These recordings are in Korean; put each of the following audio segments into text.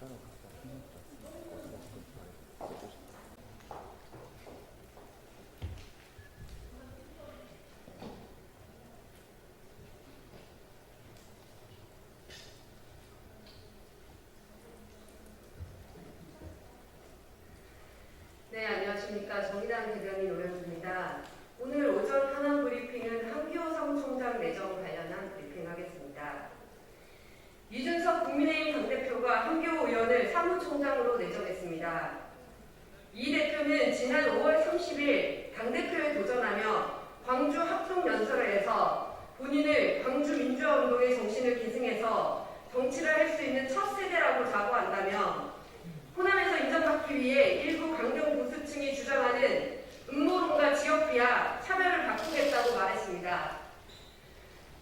네, 안녕하십니까. 정의당 대변인 오영주입니다. 오늘 오전 현안 브리핑은 한기호 사무총장 내정 관련한 브리핑하겠습니다. 이준석 국민의힘 당대표가 한기호 의원을 사무총장으로 내정했습니다. 이 대표는 지난 5월 30일 당대표에 도전하며 광주 합동연설에서 본인을 광주 민주화운동의 정신을 기승해서 정치를 할 수 있는 첫 세대라고 자부한다며 호남에서 인정받기 위해 일부 강경 보수층이 주장하는 음모론과 지역비하 차별을 바꾸겠다고 말했습니다.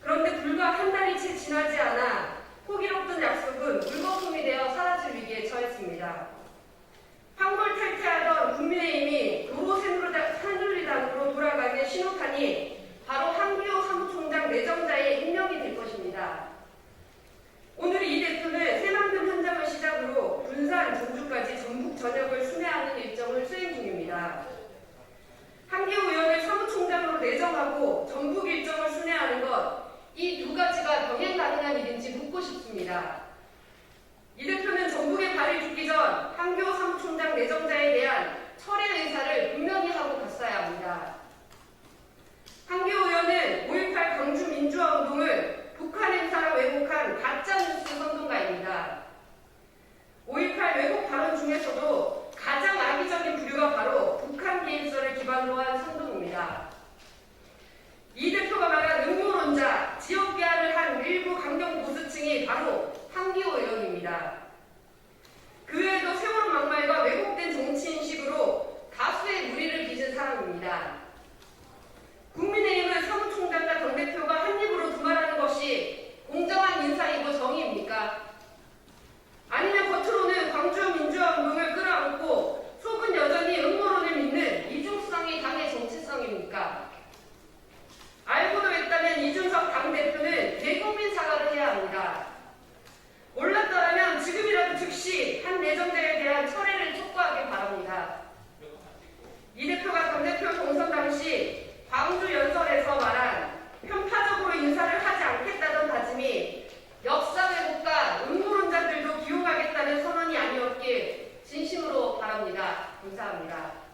그런데 불과 한 달이 채 지나지 않아 호기롭던 약속은 물거품이 되어 사라질 위기에 처했습니다. 황골 탈퇴하던 국민의힘이 새누리당- 새누리당으로 돌아가는 신호탄이 바로 한기호 사무총장 내정자의 임명이 될 것입니다. 오늘 이 대표는 새만금 현장을 시작으로 군산, 전주까지 전북 전역을 순회하는 일정을 수행 중입니다. 한기호 의원을 사무총장으로 내정하고 전북 that 감사합니다.